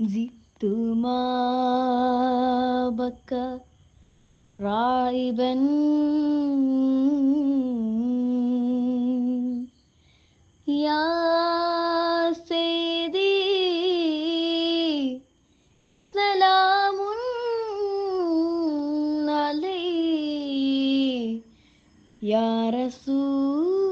جئت ما بكى راعبا يا سيدي سلام عليك يا رسول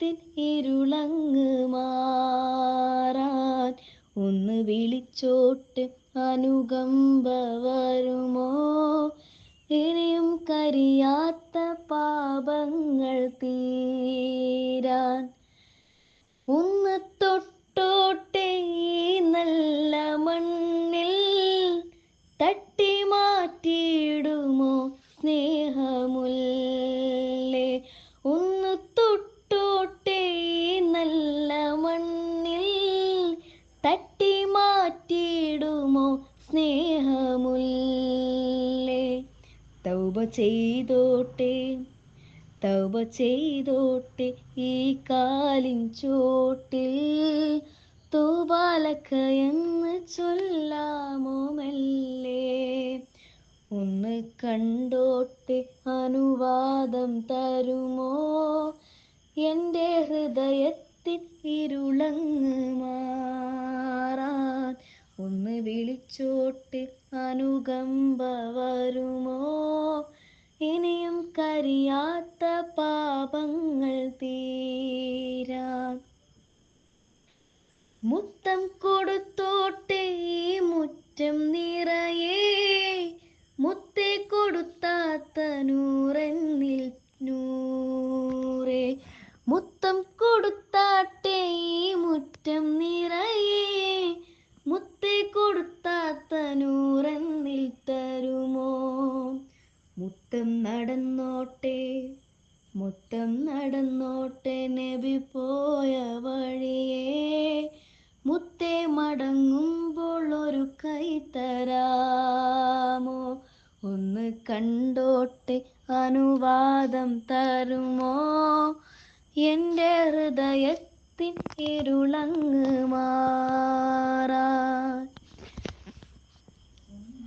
ഇരുളങ്ങ് മാറാൻ ഒന്ന് വിളിച്ചോട്ട് അനുകമ്പ വരുമോ ഇനിയും കരിയാത്ത പാപങ്ങൾ തീരാൻ ഒന്ന് തൊട്ടോട്ടെ നല്ല മണ്ണിൽ തട്ടി മാറ്റിയിടുമോ സ്നേഹമുല്ലേ മാറ്റിയിടുമോ സ്നേഹമുല്ലേ? തൗബ ചെയ്തോട്ടെ തൗബ ചെയ്തോട്ടെ ഈ കാലിൻ ചോട്ടിൽ തൂബാലക്ക എന്ന് ചൊല്ലാമോ മെല്ലേ? ഒന്ന് കണ്ടോട്ടെ അനുവാദം തരുമോ? എന്റെ ഹൃദയത്തിൽ ഇരുളങ്ങ് മാറാൻ ഒന്ന് വിളിച്ചോട്ടെ അനുകമ്പ വരുമോ? ഇനിയും കരിയാത്ത പാപങ്ങൾ തീരാൻ. മുത്തം കൊടുത്തോട്ടെ മുറ്റം നിറയേ. മുത്തേ കൊടുത്താത്ത മടങ്ങുമ്പോൾ ഒരു കൈ തരാമോ? ഒന്ന് കണ്ടോട്ടെ അനുവാദം തരുമോ? എന്റെ ഹൃദയത്തിൻ ഇരുളങ്ങ് മാറാ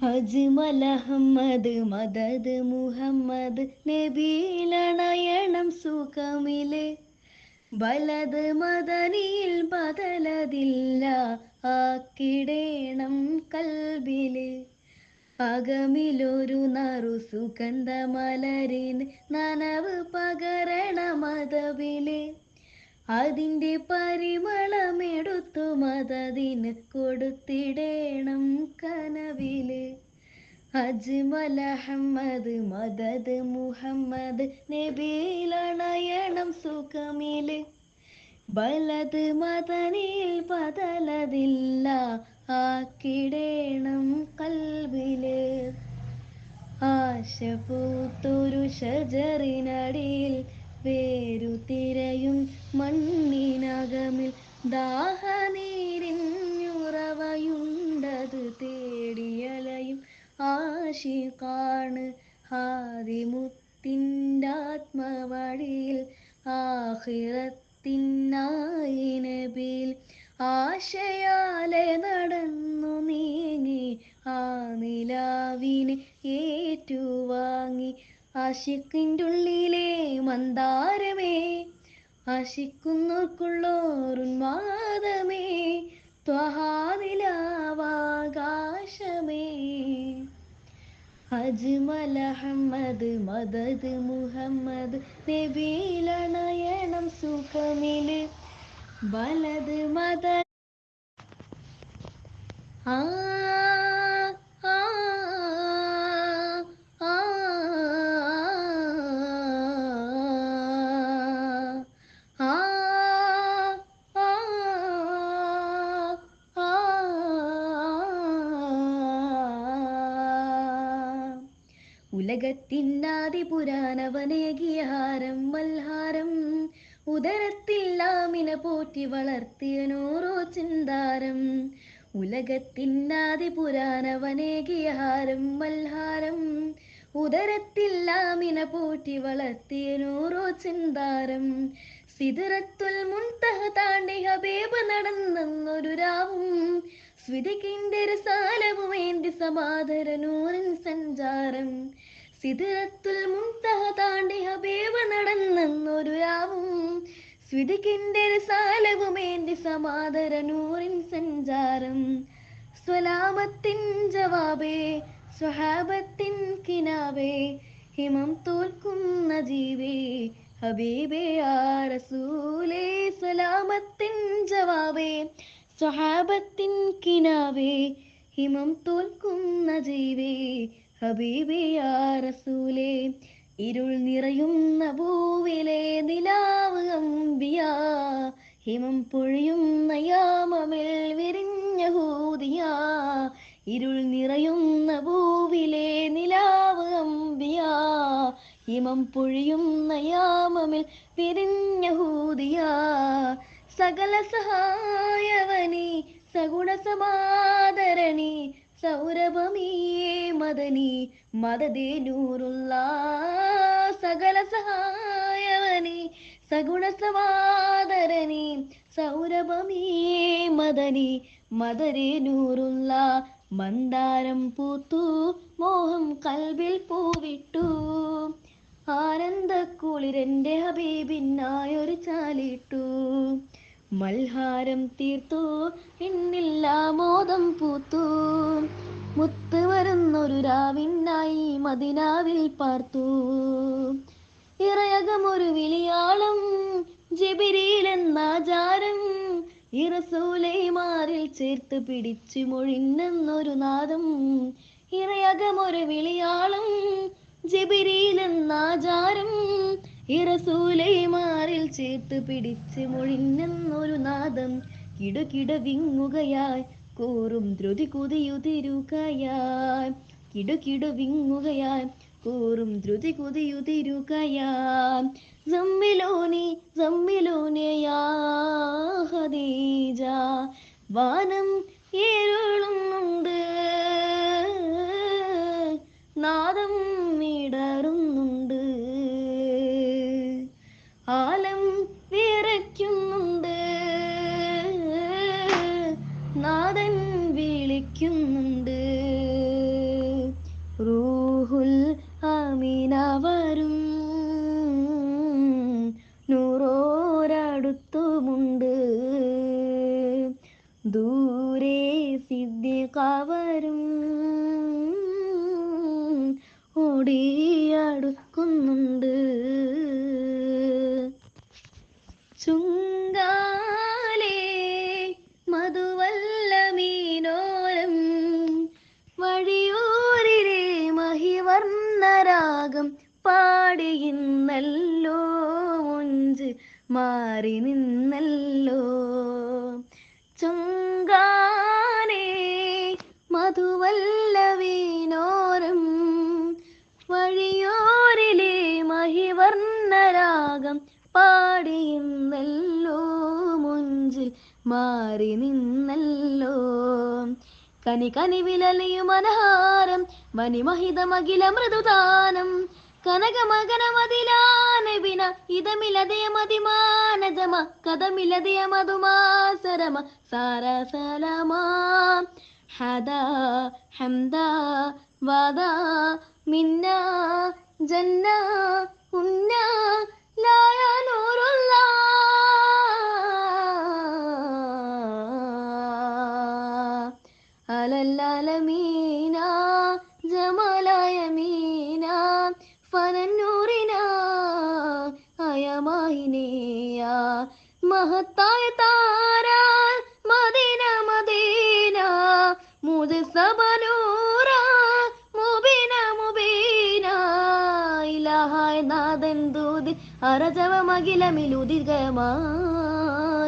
അജ്മൽ അഹമ്മദ് മദദ് മുഹമ്മദ് നബീലണയണം സുഖമിൽ ബലത് മദനിയിൽ ബദലതില്ല ആക്കിടേണം കൽബിൽ. അകമിലൊരു നറു സുഗന്ധ മലരിന് നനവ് പകരണ മതവിൽ അതിന്റെ പരിമളമെടുത്തു മതതിന് കൊടുത്തിടേണം കനവിൽ. അജ്മൽ അഹമ്മദ് മദദ് മുഹമ്മദ് നബീലണയണം സുഖമിൽ. ബലത് മദനിൽ ബദലതില്ല ആക്കിടേണം കൽവിൽ. ആശ പൂത്തൊരു ഷജറിനടിയിൽ വേരു തിരയും മണ്ണിനകമിൽ. ദാഹനീരിഞ്ഞുറവയുണ്ടത് തേടിയലയും ആശിക്കാണ് ഹാദിമുത്തിന്റെ ആത്മവഴിയിൽ ആഹിറത്തിനായി നബിയിൽ. ആശയാലെ നടന്നു നീങ്ങി ആ നിലാവിനെ ഏറ്റുവാങ്ങി. ആശിക്കിന്റെ ഉള്ളിലെ മന്ദാരമേ ആശിക്കുന്നോർക്കുള്ളോരുന്മാദമേ ത്വഹാനിലാവാകാശമേ അജ്മൽ അഹമ്മദ് മദദ് മുഹമ്മദ് നബീലണയണം സുഖമിൽ. ബലദ് മദ ആ ഹാരം മൽഹാരം. ലാമിന പോറ്റി വളർത്തിയ നൂറോ ചിന്താരം. ഉലകത്തിന്നാദി പുരാണവനേകിയ ഹാരം മൽഹാരം. ലാമിന പോറ്റി വളർത്തിയ നൂറോ ചിന്താരം. സിദറത്തുൽ മുൻതഹ താണ്ടി ഹബീബ് നടന്നൊരു രാവും. സ്വിതിക്കിന്റെ സാലവുമേന്തി സമാധര നൂറിൻ സഞ്ചാരം. സിദറത്തുൽ മുൻതഹ താണ്ടി ഹബീബ് നടന്നൊരു രാവും. സ്വിതിക്കിന്റെ സാലവുമേന്തി സമാദര നൂറിൻ സഞ്ചാരം. സ്വലാമത്തിൻ ജവാബേ സ്വഹാബത്തിൻ കിനാവേ ഹിമം തോൽക്കുന്ന ജീവേ ഹബീബേ ആ റസൂലേ സ്വലാമത്തിൻ ജവാബേ സ്വഹാബത്തിൻ കിനാവേ ഹിമം തോൽക്കുന്ന ജീവേ ഹബീബേ ആ റസൂലേ ഇരുൾ നിറയുന്ന ഭൂവിലെ നിലാവ് അമ്പിയ ഹിമം പൊഴിയുന്ന യാമമിൽ വിരിഞ്ഞ ഹൂതിയ ഇരുൾ നിറയുന്ന ഭൂവിലെ നിലാവ് അമ്പിയ ഹിമം പൊഴിയുന്ന യാമമിൽ വിരിഞ്ഞ ഹൂതിയ. സകല സഹായവനി സഗുണ സമാദരണി സൗരഭമീ മദനി മദദേ നൂറുള്ള സകല സഹായവനി സഗുണ സമാദരണി സൗരഭമേ മദനി മദരേ നൂറുള്ള മന്ദാരം പൂത്തു മോഹം കൽവിൽ പൂവിട്ടു. ആനന്ദക്കുളിരന്റെ ഹബീബിനായൊരു ചാലിട്ടു. മൽഹാരം തീർത്തു എന്നില്ലാ മോദം പൂത്തു. മുത്ത് വരുന്നൊരു രാവിനായി മദിനാവിൽ പാർത്തു. ഇറയകമൊരു വിളിയാളം ജബിരിയിലെന്നാചാരം ഇറസൂലൈമാറിൽ ചേർത്ത് പിടിച്ചു മൊഴിന്നെന്നൊരു നാദം. ഇറയകമൊരു വിളിയാളം ജബിരിയിലെന്നാചാരം ഇറസൂലൈമാരിൽ ചേർത്ത് പിടിച്ച് മൊഴിഞ്ഞെന്നൊരു നാദം കിടുകിട വിങ്ങുകയായി കൂറും ധ്രുതി കുതിയുതിരുകയായി. കിടുകിട വിങ്ങുകയായി കൂറും ധ്രുതി കുതിയുതിരുകയായി. ജമ്മിലോനി ജമ്മിലോനെയാ ഹദീജ വാനം ഏരുളുന്നുണ്ട്. നാദം ഓടിയടുക്കുന്നുണ്ട് ചുങ്കാലേ മധുവല്ല മീനോരം വഴിയൂരിലെ മഹിവർണരാഗം പാടിയിന്നല്ലോ മുഞ്ച് മാറി നിന്നല്ലോ. ചുങ്കാനേ പാടിയുന്നല്ലോ മുഞ്ചിൽ മാറി നിന്നല്ലോ. കനി കനി വിലലിയു മനഹാരം വനിമഹിതമഖില മൃദുദാനം. കനകമകനമതിലാനവിന ഇതമിലതയ മതിമാനജമ കഥമിലതയ മധുമാസരമ സാരസലമാ ഹദ ഹംദ വദ മിന്ന ജന്ന ഉന്ന ലായ നൂറുള്ള അലല്ലാലമീന ജമാലായ മീന ഫനന്നൂറിന അയമാഹിനേയ മഹത്തായ താര മദീന മദീന. മുത് സബനൂറ മുബീന മുബീന. ഇലാഹായ നാദൻ ദൂതി അരജവ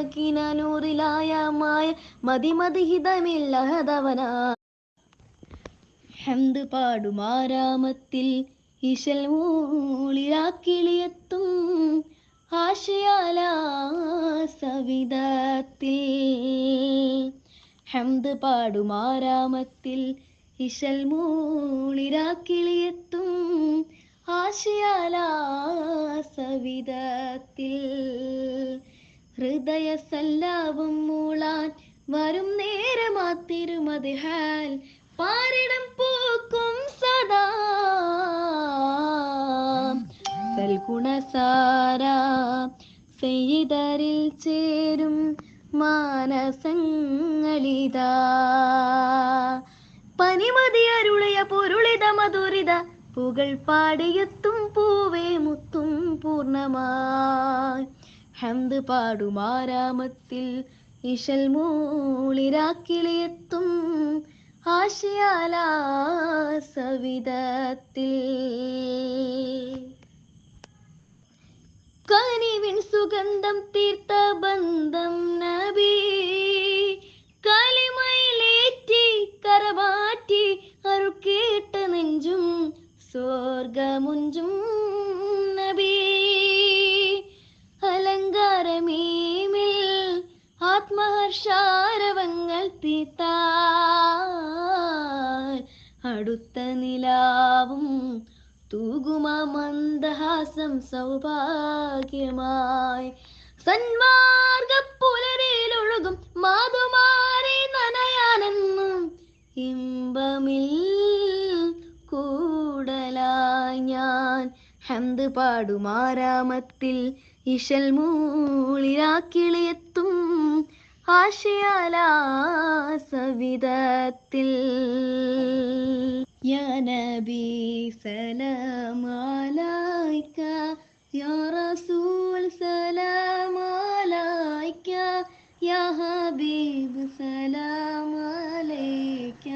മകിലമിലുദികമാക്കിന നൂറിലായ മായ മതി മതി ഹിതമില്ലഹതവന ഹംദ് പാടുമാരാമത്തിൽ ഇശൽ മൂളിയാക്കിളിയെത്തും ആശയാല സവിധത്തിൽ ഹംദ് പാടുമാരാമത്തിൽ ഇശൽ മൂളിരാക്കിളിയെത്തും ആശയാല സവിധത്തിൽ ഹൃദയ സല്ലാവും മൂളാൻ വരും നേരമാ തിരുമതിഹാൽ പാരിടം പൂക്കും സദാ. സൽഗുണസാര സെയ്തരിൽ ചേരും മാനസങ്ങളിതാ. പനിമതി അരുളയ പൊരുളിത മധുരിത പുകൾ പാടിയെത്തും പൂവേ മുത്തും പൂർണമായി ഹംദ് പാടുമാരാമത്തിൽ ഇശൽ മൂളിരാക്കിളിയെത്തും ആശയാല സവിധത്തിൽ കനിവിൻ സുഗന്ധം തീർത്ത ബന്ധം നബി. കലിമയിലേറ്റി കരമാറ്റി അറുക്കേട്ട നെഞ്ചും സ്വർഗമുഞ്ചും. ആത്മഹർഷാരവങ്ങൾ തീർത്താൽ അടുത്ത നിലാവും തൂകുമ മന്ദഹാസം സൗഭാഗ്യമായി. സന്മാർഗ പുലരിയിലൊഴുകും മാതുമാരി നനയാനെന്നും ഇമ്പമിൽ കൂടലായി ഞാൻ. ഹന്ത് പാടുമാരാമത്തിൽ ഇശൽ മൂളിരാക്കിളിയെത്തും غاشية العاس بذات يا نبي سلام عليك يا رسول سلام عليك يا حبيب سلام عليك